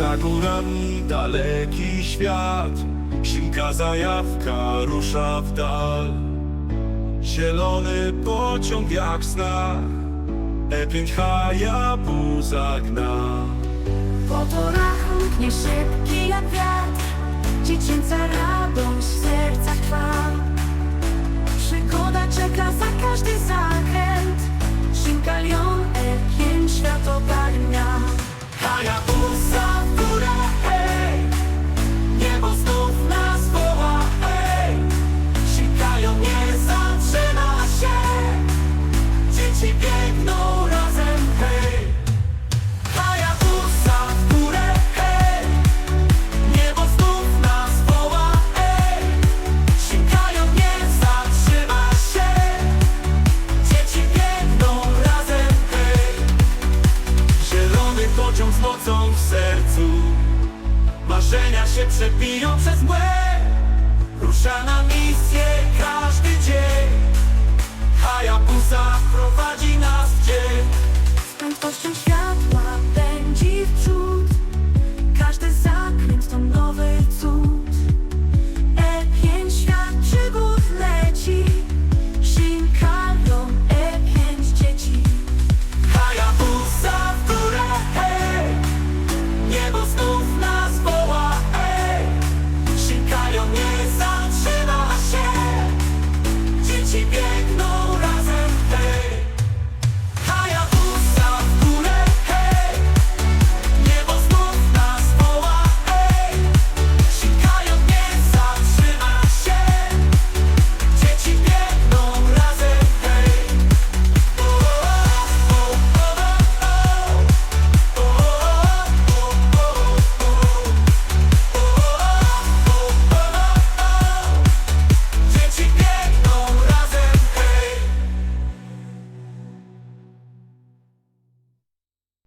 Za górami daleki świat. Sinka zajawka rusza w dal. Zielony pociąg jak zna E5H Jabuza gna Po torach równie szybki jak wiatr Dziecięca radość w sercach dreszcze przez młe Rusza na miejsce